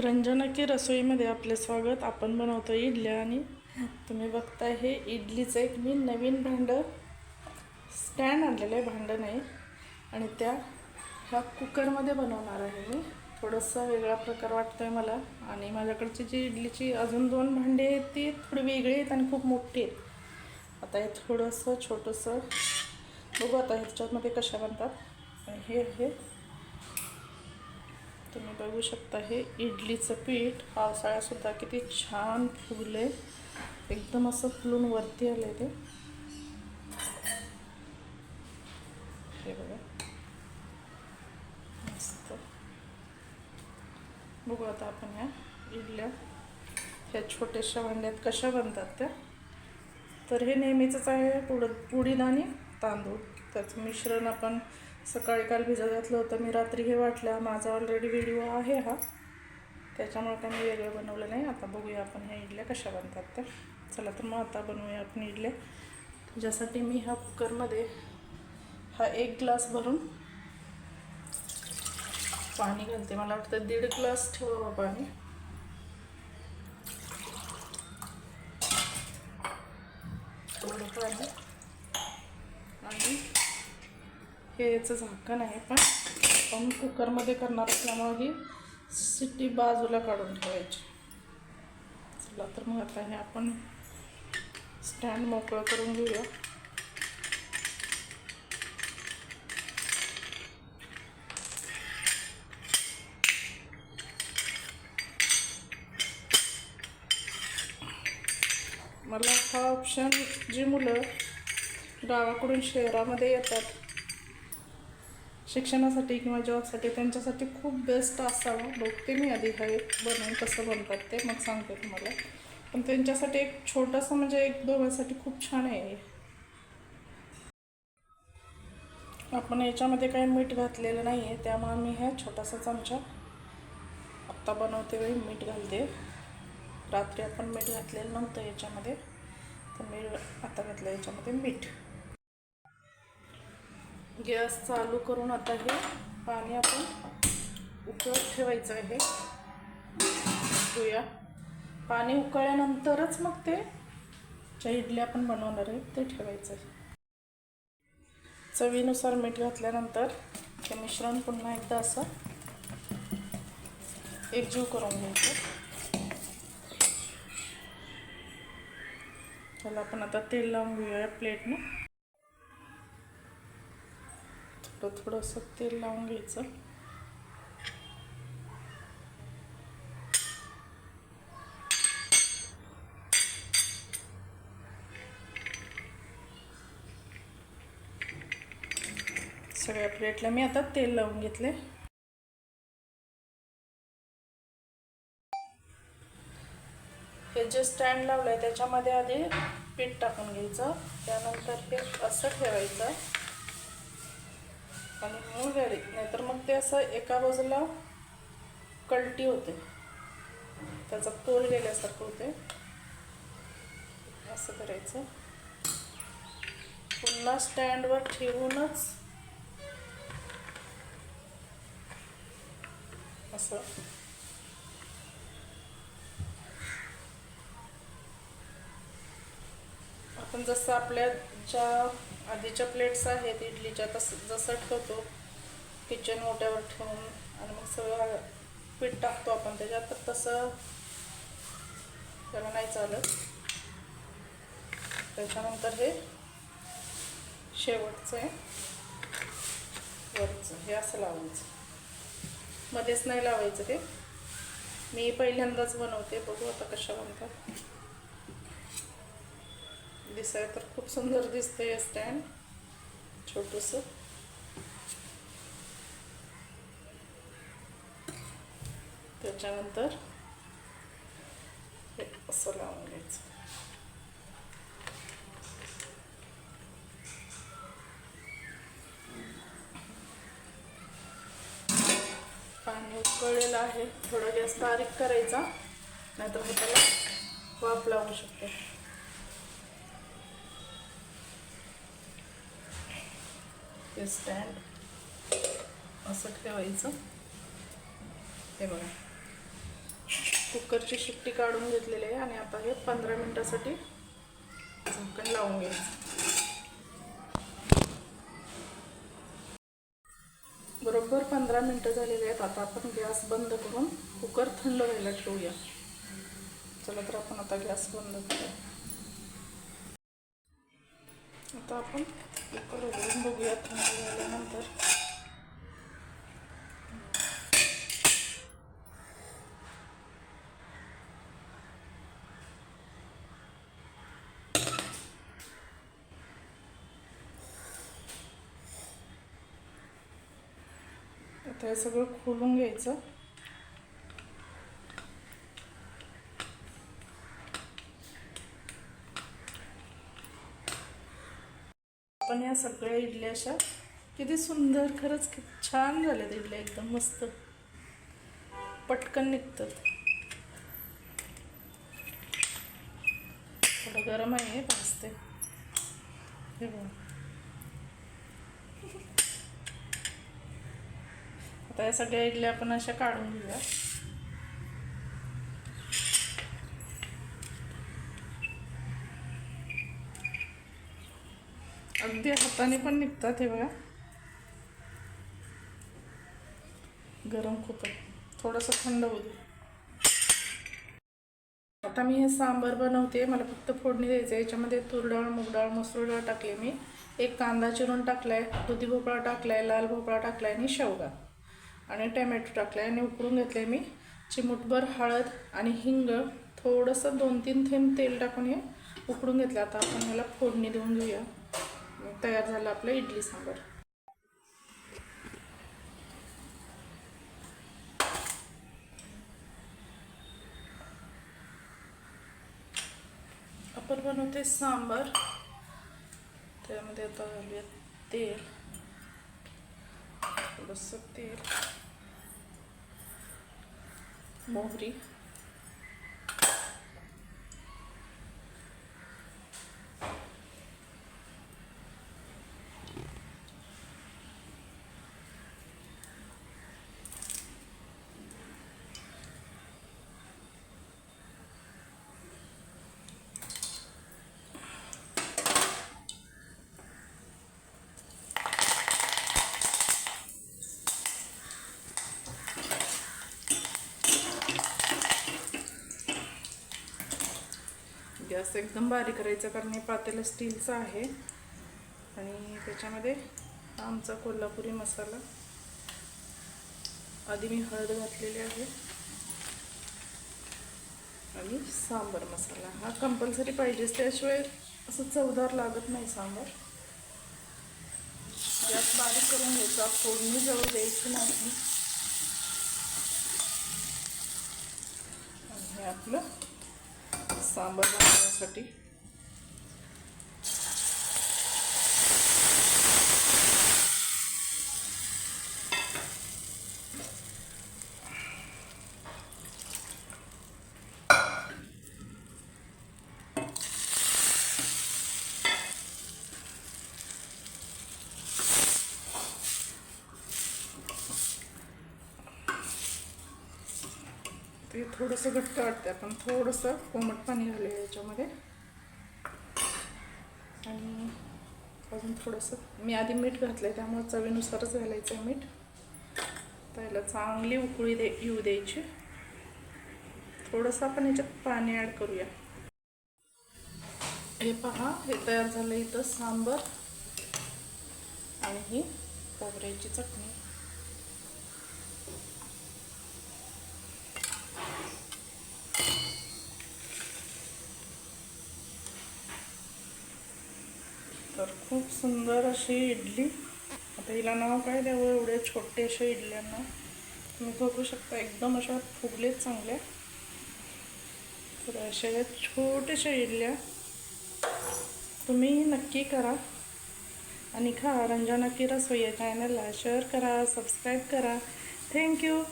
रंजना की रसोईमध्ये आपले स्वागत. आपण बनवतो इडल्या आणि तुम्ही बघताय हे इडलीचं एक मी नवीन भांडं. स्टँड आणलेलं आहे भांडं नाही. आणि त्या ह्या कुकरमध्ये बनवणार आहे मी. थोडंसं वेगळा प्रकार वाटतो आहे मला. आणि माझ्याकडची जी इडलीची अजून दोन भांडी आहेत ती थोडी वेगळी आहेत आणि खूप मोठी आहेत. आता हे थोडंसं छोटंसं बघू आता ह्याच्यामध्ये कशा बनतात. आणि हे. आहे तुम्ही बघू शकता हे इडलीचं पीठ. पावसाळ्यातसुद्धा किती छान फुगले. एकदम असं फुलून वरती आले ते. हे बघा. मस्त. बघू आता आपण ह्या इडल्या. ह्या छोट्याशा भांड्यात कशा बनतात त्या. तर हे नेहमीचंच आहे पुड पुडीद आणि तांदूळ. त्याचं मिश्रण आपण सकाळी काल भिजत घातलं होतं. मी रात्री हे वाटलं माझा ऑलरेडी व्हिडिओ आहे हा. त्याच्यामुळे काही मी वेगळं बनवलं नाही. आता बघूया आपण ह्या इडल्या कशा बनतात त्या. चला तर मग आता बनवूया आपण इडल्या. ज्यासाठी मी ह्या कुकरमध्ये हा एक ग्लास भरून पाणी घालते. मला वाटतं दीड ग्लास ठेवावं पाणी. थोडं पाणी आणि हे याचं झाकण आहे पण आपण कुकरमध्ये करणार असल्यामुळे ही सिटी बाजूला काढून ठेवायची. चला तर मग आता हे आपण स्टँड मोकळं करून घेऊया. मला हा ऑप्शन जी मुलं गावाकडून शहरामध्ये येतात शिक्षणासाठी किंवा जॉबसाठी त्यांच्यासाठी खूप बेस्ट असावं. बघते मी आधी बनवून कसं बनतात ते. मग सांगते तुम्हाला. पण त्यांच्यासाठी एक छोटंसं म्हणजे एक दोघांसाठी खूप छान आहे आपण याच्यामध्ये काही मीठ घातलेलं नाही आहे त्यामुळे मी ह्या छोटासा चमचा आत्ता बनवते वेळी मीठ घालते. रात्री आपण मीठ घातलेलं नव्हतं याच्यामध्ये. तर मी आता घातलं याच्यामध्ये मीठ. गॅस चालू करून आता हे पाणी आपण उकळत ठेवायचं आहे. ठेवूया पाणी उकळल्यानंतरच मग ते ज्या इडल्या आपण बनवणार आहे ते ठेवायचं आहे. चवीनुसार मीठ घातल्यानंतर हे मिश्रण पुन्हा एकदा असं एकजीव करून घ्यायचं. त्याला आपण आता तेल लावून घेऊया प्लेटनं आपलं थोडंसं तेल लावून घ्यायचं. सगळ्या प्लेटला मी आता तेल लावून घेतले. हे जे स्टँड लावलं आहे त्याच्यामध्ये आधी पीठ टाकून घ्यायचं. त्यानंतर हे असं ठेवायचं. आणि मूळ गाडी नाहीतर मग ते असं एका बाजूला कलटी होते. त्याचा तोल गेल्यासारखं होते. असं करायचं. पुन्हा स्टँडवर ठेवूनच असं. आपण जसं आपल्या ज्या आधीच्या प्लेट्स आहेत इडलीच्या तसं जसं ठेवतो किचन ओट्यावर ठेवून आणि मग सगळं पीठ टाकतो आपण त्याच्यात तर तसं त्याला नाही चालत. त्याच्यानंतर हे शेवटचं आहे. वरचं हे असं लावायचं. मध्येच नाही लावायचं ते. मी पहिल्यांदाच बनवते बघू आता कशा बनतात. दिसाय तर खूप सुंदर दिसतंय स्टँड छोटस. त्याच्यानंतर हे असं लावून घ्यायचं. पाणी उकळलेलं आहे. थोडं गॅस बारीक करायचा. नाहीतर मग त्याला वाफ लावू शकते. हे स्टँड असं ठेवायचं. हे बघा. कुकरची शिट्टी काढून घेतलेली आहे आणि आता हे पंधरा मिनटासाठी झाकण लावून घ्यायचं. बरोबर पंधरा मिनटं झालेली आहेत. आता आपण गॅस बंद करून कुकर थंड व्हायला ठेवूया. चला तर आपण आता गॅस बंद करूया. आता आपण कुकर बघूया थंड झाल्यानंतर आता हे सगळं खोलून घ्यायचं. आपण या सगळ्या इडल्या अशा किती सुंदर खरंच किती छान झाल्यात इडल्या एकदम मस्त. पटकन निघतात. थोडं गरम आहे भाजते. हे बघा. आता या सगळ्या इडल्या आपण अशा काढून घेऊया. अगदी हाताने पण निघतात हे बघा. गरम खूप आहे. थोडंसं थंड होऊ दे. आता मी हे सांबार बनवते. मला फक्त फोडणी द्यायचं आहे याच्यामध्ये तुरडाळ मुगडाळ मूग डाळ मसूर डाळ टाकली मी. एक कांदा चिरून टाकलाय दुधी भोपळा टाकलाय लाल भोपळा टाकलाय आणि शेवगा. आणि टॅमॅटो टाकलाय आणि उकळून आहे मी. चिमूटभर हळद आणि हिंग थोडंसं दोन तीन थेंब तेल टाकून हे उकडून घेतलं. आता आपण ह्याला फोडणी देऊन घेऊया. तयार झालं आपलं इडली सांबार. आपण बनवते सांबार. त्यामध्ये आता घालूया तेल थोडंसं तेल मोहरी. असं एकदम बारीक करायचं कारण हे पातेलं स्टीलचं आहे. आणि त्याच्यामध्ये आमचा कोल्हापुरी मसाला. आधी मी हळद घातलेली आहे. आणि सांबर मसाला. हा कंपल्सरी पाहिजेच त्याशिवाय असं चवदार लागत नाही सांबार. गॅस बारीक करून घ्यायचा. फोडणी जवळ द्यायची नाही. आणि हे आपलं सांबार बनवण्यासाठी. ते थोडंसं घट्ट वाटतं पण थोडंसं कोमट पाणी घालूया याच्यामध्ये. आणि अजून थोडंसं. मी आधी मीठ घातलं आहे त्यामुळे चवीनुसारच घालायचं आहे मीठ. त्याला चांगली उकळी दे येऊ द्यायची. थोडंसं आपण याच्यात पाणी ॲड करूया. हे पहा हे तयार झालं इथं सांबर आणि ही खोबऱ्याची चटणी तर खूप सुंदर अशी इडली. आता हिला नाव काय द्यावं? एवढ्या छोट्याशा इडल्यांना. तुम्ही बघू शकता एकदम अशा फुगलेत चांगल्या. तर अशा या छोट्याशा इडल्या. तुम्ही नक्की करा. आणि खा. रंजना किरा सोया चॅनलला शेअर करा सबस्क्राईब करा. थँक्यू